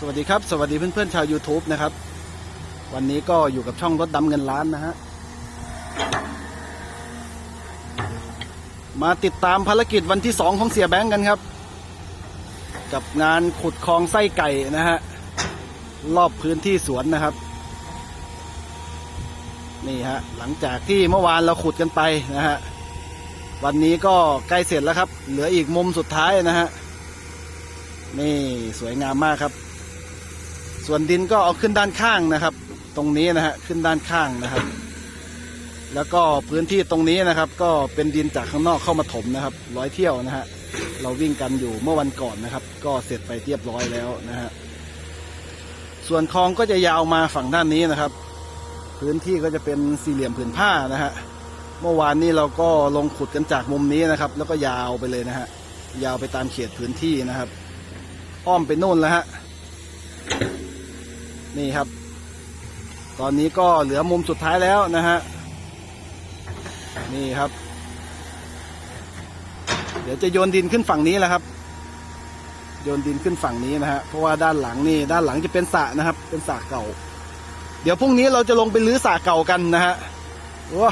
สวัสดีครับ สวัสดีเพื่อนๆชาว YouTube นะครับ วันนี้ก็อยู่กับช่องรถดำเงินล้านนะฮะ มาติดตามภารกิจวันที่สองของเสียแบงค์กันครับ กับงานขุดคลองไส้ไก่นะฮะ รอบพื้นที่สวนนะครับ นี่ฮะ หลังจากที่เมื่อวานเราขุดกันไปนะฮะ วันนี้ก็ใกล้เสร็จแล้วครับ เหลืออีกมุมสุดท้ายนะฮะ นี่สวยงามมากครับ ส่วนดินก็เอาขึ้นด้านข้างนะครับ ตรงนี้นะฮะขึ้นด้านข้างนะครับ แล้วก็พื้นที่ตรงนี้นะครับ ก็เป็นดินจากข้างนอกเข้ามาถมนะครับ ร้อยเที่ยวนะฮะเราวิ่งกันอยู่เมื่อวันก่อนนะครับ ก็เสร็จไปเรียบร้อยแล้วนะฮะส่วนคลองก็จะยาวมาฝั่งด้านนี้นะครับ พื้นที่ก็จะเป็นสี่เหลี่ยมผืนผ้านะฮะเมื่อวานนี้เราก็ลงขุดกันจากมุมนี้นะครับ แล้วก็ยาวไปเลยนะฮะยาวไปตามเขตพื้นที่นะครับ อ้อมไปโน่นแล้วฮะ นี่ครับ ตอนนี้ก็เหลือมุมสุดท้ายแล้วนะฮะ นี่ครับ เดี๋ยวจะโยนดินขึ้นฝั่งนี้แหละครับ โยนดินขึ้นฝั่งนี้นะฮะ เพราะว่าด้านหลังนี่ด้านหลังจะเป็นสระนะครับ เป็นสระเก่า เดี๋ยวพรุ่งนี้เราจะลงไปรื้อสระเก่ากันนะฮะโอ้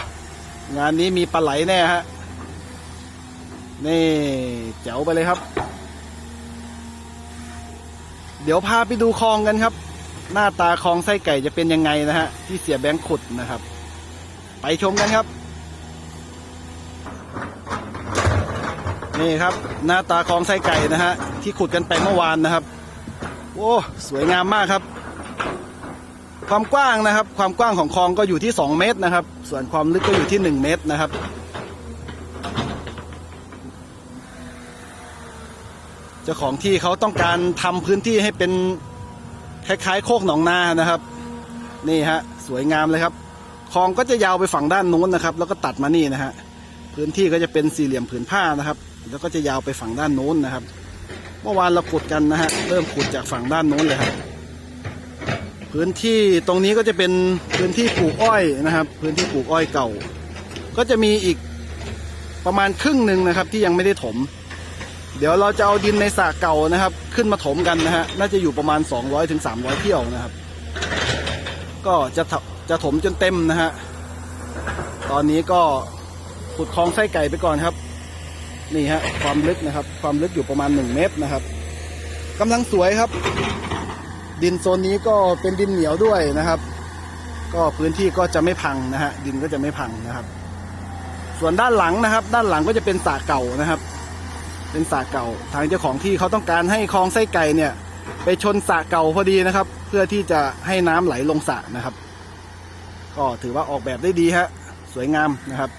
งานนี้มีปลาไหลแน่ฮะ นี่แจ๋วไปเลยครับ เดี๋ยวพาไปดูคลองกันครับ หน้าตาคลองไส้ไก่จะเป็นยังไงนะฮะ ที่เสียแบงค์ขุดนะครับ ไปชมกันครับ นี่ครับ หน้าตาคลองไส้ไก่นะฮะ ที่ขุดกันไปเมื่อวานนะครับ โอ้สวยงามมากครับ ความกว้างนะครับ ความกว้างของคลองก็อยู่ที่ 2 เมตรนะครับ ส่วนความลึกก็อยู่ที่ 1 เมตรนะครับเจ้าของที่เขาต้องการทำพื้นที่ให้เป็น คล้ายๆโคกหนองนานะครับ นี่ฮะ สวยงามเลยครับคลองก็จะยาวไปฝั่งด้านนู้นนะครับ แล้วก็ตัดมานี่นะฮะพื้นที่ก็จะเป็นสี่เหลี่ยมผืนผ้านะครับ แล้วก็จะยาวไปฝั่งด้านนู้นนะครับ เมื่อวานเราขุดกันนะฮะเริ่มขุดจากฝั่งด้านนู้นเลยครับพื้นที่ตรงนี้ก็จะเป็นพื้นที่ปลูกอ้อยนะครับ พื้นที่ปลูกอ้อยเก่า ก็จะมีอีกประมาณครึ่งหนึ่งนะครับ ที่ยังไม่ได้ถม เดี๋ยวเราจะเอาดินในสระเก่านะครับ ขึ้นมาถมกันนะฮะน่าจะอยู่ประมาณ 200ถึง300เที่ยวนะครับ ก็จะถจะถมจนเต็มนะฮะตอนนี้ก็ขุดคลองไส้ไก่ไปก่อนครับ นี่ฮะความลึกนะครับ ความลึกอยู่ประมาณ 1 เมตรนะครับกำลังสวยครับ ดินโซนนี้ก็เป็นดินเหนียวด้วยนะครับ ก็พื้นที่ก็จะไม่พังนะฮะดินก็จะไม่พังนะครับ ส่วนด้านหลังนะครับ ด้านหลังก็จะเป็นสระเก่านะครับ เป็นสระเก่า ทางเจ้าของที่เขาต้องการให้คลองไส้ไก่เนี่ย ไปชนสระเก่าพอดีนะครับ เพื่อที่จะให้น้ำไหลลงสระนะครับ ก็ถือว่าออกแบบได้ดีฮะสวยงามนะครับ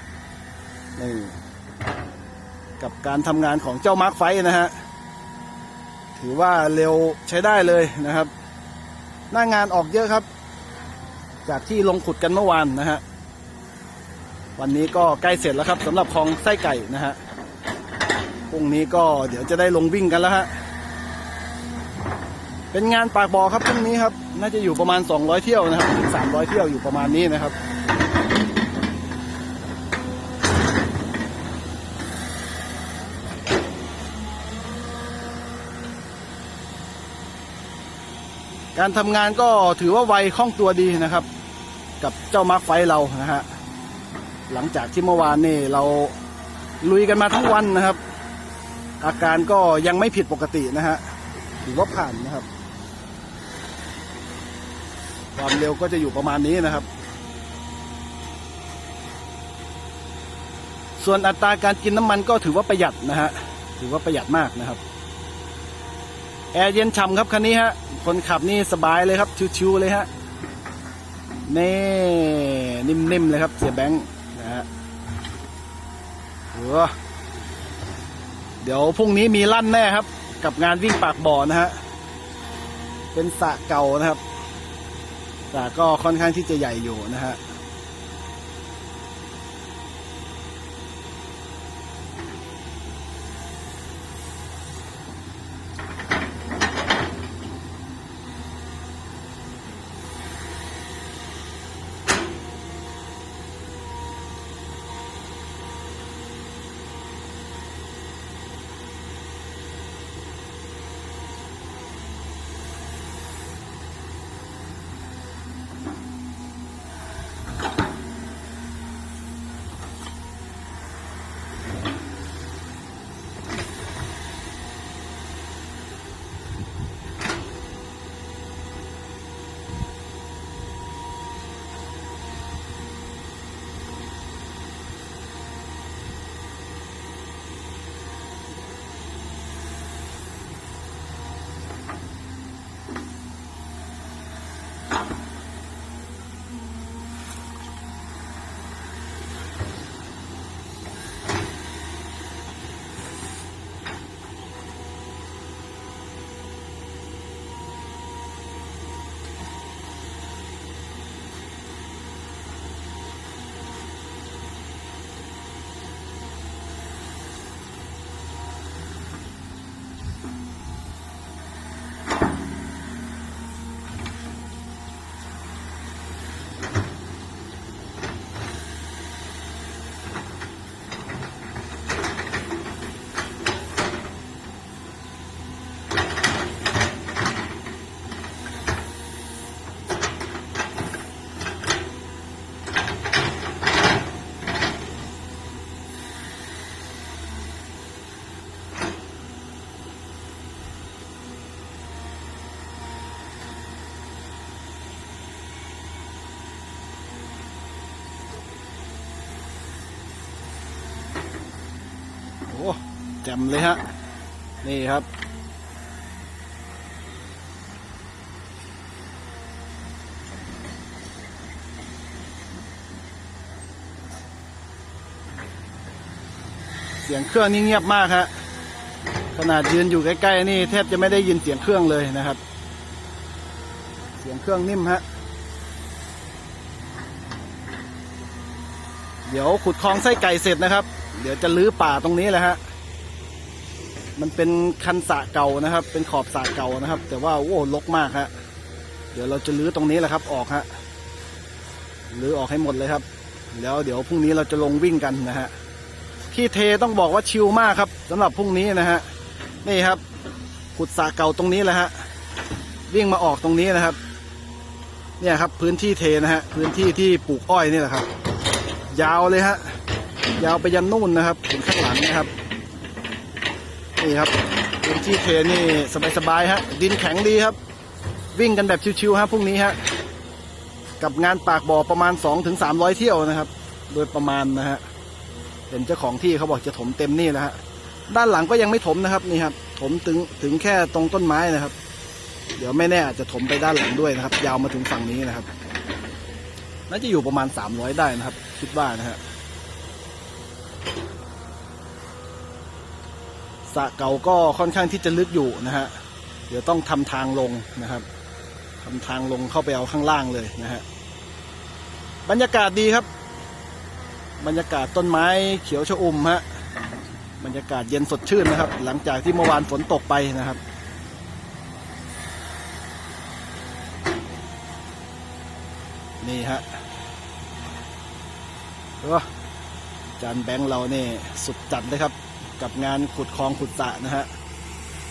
นี่กับการทำงานของเจ้ามาร์คไฟนะฮะถือว่าเร็วใช้ได้เลยนะครับ หน้างานออกเยอะครับ จากที่ลงขุดกันเมื่อวานนะฮะวันนี้ก็ใกล้เสร็จแล้วครับสำหรับคลองไส้ไก่นะฮะ พรุ่งนี้ก็เดี๋ยวจะได้ลงวิ่งกันแล้วฮะ เป็นงานปากบ่อครับพรุ่งนี้ครับ น่าจะอยู่ประมาณ 200 เที่ยวนะครับถึง300 เที่ยวอยู่ประมาณนี้นะครับการทำงานก็ถือว่าไวคล่องตัวดีนะครับ กับเจ้ามาร์คไฟเรานะฮะหลังจากที่เมื่อวานนี่เราลุยกันมาทั้งวันนะครับ อาการก็ยังไม่ผิดปกตินะฮะถือว่าผ่านนะครับ ความเร็วก็จะอยู่ประมาณนี้นะครับ ส่วนอัตราการกินน้ำมันก็ถือว่าประหยัดนะฮะถือว่าประหยัดมากนะครับ แอร์เย็นฉ่ำครับคันนี้ฮะคนขับนี่สบายเลยครับ ชิวๆเลยฮะนี่นิ่มๆเลยครับ เสียแบงค์นะฮะเออ เดี๋ยวพรุ่งนี้มีลั่นแน่ครับ กับงานวิ่งปากบ่อนะฮะ เป็นสระเก่านะครับสระก็ค่อนข้างที่จะใหญ่อยู่นะฮะ โอ้แจ่มเลยฮะ นี่ครับ เสียงเครื่องนี่เงียบมากฮะ ขนาดยืนอยู่ใกล้ๆนี่แทบจะไม่ได้ยินเสียงเครื่องเลยนะครับ เสียงเครื่องนิ่มฮะเดี๋ยวขุดคลองไส้ไก่เสร็จนะครับ เดี๋ยวจะลื้อป่าตรงนี้แหละฮะ มันเป็นคันสะเก่านะครับ เป็นขอบสะเก่านะครับ แต่ว่าโอ้ลกมากฮะ เดี๋ยวเราจะลื้อตรงนี้แหละครับ ออกฮะ ลื้อออกให้หมดเลยครับ แล้วเดี๋ยวพรุ่งนี้เราจะลงวิ่งกันนะฮะ ที่เทต้องบอกว่าชิลมากครับสำหรับพรุ่งนี้นะฮะ นี่ครับ ขุดสะเก่าตรงนี้แหละฮะ วิ่งมาออกตรงนี้นะครับ เนี่ยครับพื้นที่เทนะฮะ พื้นที่ที่ปลูกอ้อยนี่แหละครับ ยาวเลยฮะ ยาวไปยันนู่นนะครับถึงข้างหลังนะครับนี่ครับพื้นที่เทนี่สบายๆฮะดินแข็งดีครับ วิ่งกันแบบชิวๆฮะพรุ่งนี้ฮะกับงานปากบ่อประมาณ 2-300ถึง300เที่ยวนะครับ โดยประมาณนะฮะเห็นเจ้าของที่เขาบอกจะถมเต็มนี่นะฮะด้านหลังก็ยังไม่ถมนะครับนี่ครับถมถึงถึงแค่ตรงต้นไม้นะครับ เดี๋ยวไม่แน่อาจจะถมไปด้านหลังด้วยนะครับ ยาวมาถึงฝั่งนี้นะครับ น่าจะอยู่ประมาณสามร้อยได้นะครับ คิดว่านะฮะ สระเก่าก็ค่อนข้างที่จะลึกอยู่นะฮะ เดี๋ยวต้องทำทางลงนะครับทำทางลงเข้าไปเอาข้างล่างเลยนะฮะ บรรยากาศดีครับ บรรยากาศต้นไม้เขียวชอุ่มฮะ บรรยากาศเย็นสดชื่นนะครับ หลังจากที่เมื่อวานฝนตกไปนะครับนี่ฮะโอ้จานแบงค์เราเนี่ยสุดจัดเลยครับ กับงานขุดคลองขุดสระนะฮะ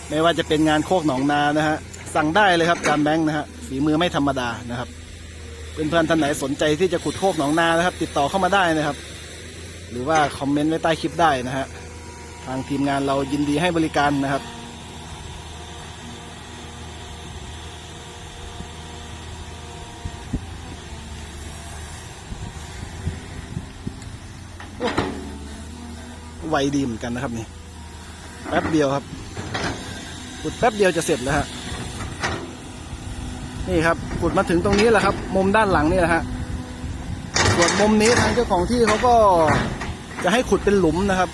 ไม่ว่าจะเป็นงานโคกหนองนานะฮะสั่งได้เลยครับจานแบงค์นะฮะฝีมือไม่ธรรมดานะครับเพื่อนๆท่านไหนสนใจที่จะขุดโคกหนองนานะครับ ติดต่อเข้ามาได้นะครับ หรือว่าคอมเมนต์ไว้ใต้คลิปได้นะฮะทางทีมงานเรายินดีให้บริการนะครับ วดีเหมือนกันนะครับนี่แป๊บเดียวครับขุดแป๊บเดียวจะเสร็จแล้วฮะนี่ครับขุดมาถึงตรงนี้แหละครับ มุมด้านหลังนี่แหละฮะส่วนมุมนี้ทางเจ้าของที่เขาก็จะให้ขุดเป็นหลุมนะครับ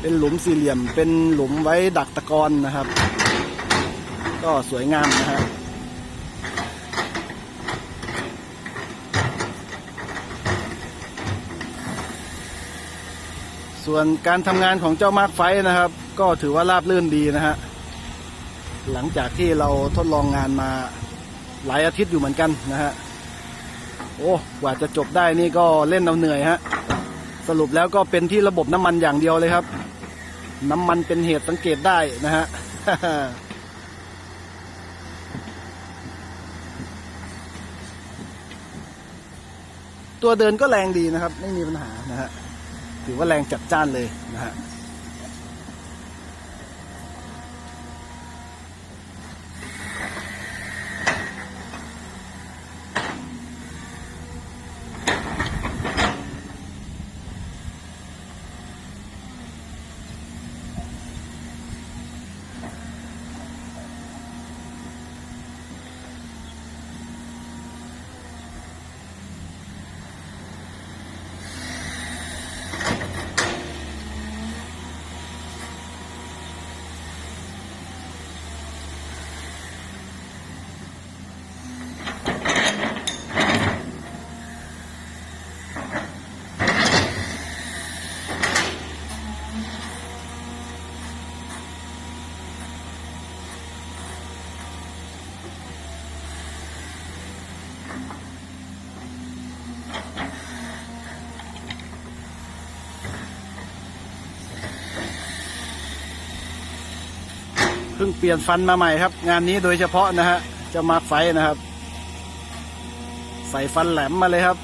เป็นหลุมสี่เหลี่ยม เป็นหลุมไว้ดักตะกอนนะครับ ก็สวยงามนะฮะ ส่วนการทำงานของเจ้ามาร์คไฟนะครับ ก็ถือว่าราบรื่นดีนะฮะหลังจากที่เราทดลองงานมาหลายอาทิตย์อยู่เหมือนกันนะฮะโอ้กว่าจะจบได้นี่ก็เล่นเอาเหนื่อยฮะสรุปแล้วก็เป็นที่ระบบน้ำมันอย่างเดียวเลยครับ น้ำมันเป็นเหตุสังเกตได้นะฮะตัวเดินก็แรงดีนะครับ ไม่มีปัญหานะฮะ ถือว่าแรงจัดจ้านเลยนะฮะ เพิ่งเปลี่ยนฟันมาใหม่ครับ งานนี้โดยเฉพาะนะฮะจะมาไฟนะครับ ใส่ฟันแหลมมาเลยครับ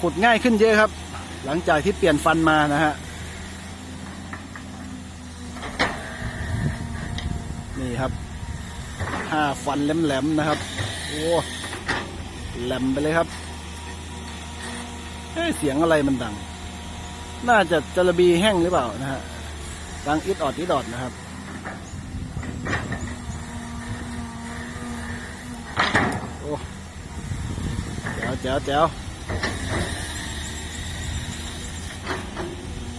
ขุดง่ายขึ้นเยอะครับ หลังจากที่เปลี่ยนฟันมานะฮะนี่ครับ ห้าฟันแหลมๆนะครับ โอ้แหลมไปเลยครับเอ้เสียงอะไรมันดัง น่าจะจระบีแห้งหรือเปล่านะฮะดังอิดออดอิดออดนะครับ โอ้แจ๋วแจ๋วแจ๋ว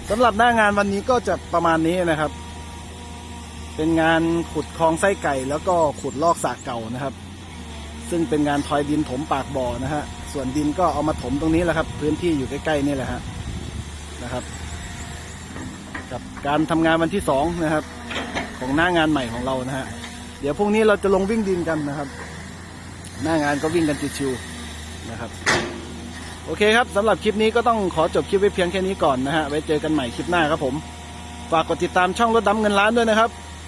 สำหรับหน้างานวันนี้ก็จะประมาณนี้นะครับ เป็นงานขุดคลองไส้ไก่ แล้วก็ขุดลอกสระเก่านะครับ ซึ่งเป็นงานทอยดินถมปากบ่อนะฮะส่วนดินก็เอามาถมตรงนี้แหละครับ พื้นที่อยู่ใกล้ๆนี่แหละฮะนะครับ กับการทำงานวันที่สองนะครับ ของหน้างานใหม่ของเรานะฮะเดี๋ยวพรุ่งนี้เราจะลงวิ่งดินกันนะครับ หน้างานก็วิ่งกันชิวๆนะครับ โอเคครับสำหรับคลิปนี้ก็ต้องขอจบคลิปไว้เพียงแค่นี้ก่อนนะฮะไว้เจอกันใหม่คลิปหน้าครับผมฝากกดติดตามช่องรถดำเงินล้านด้วยนะครับ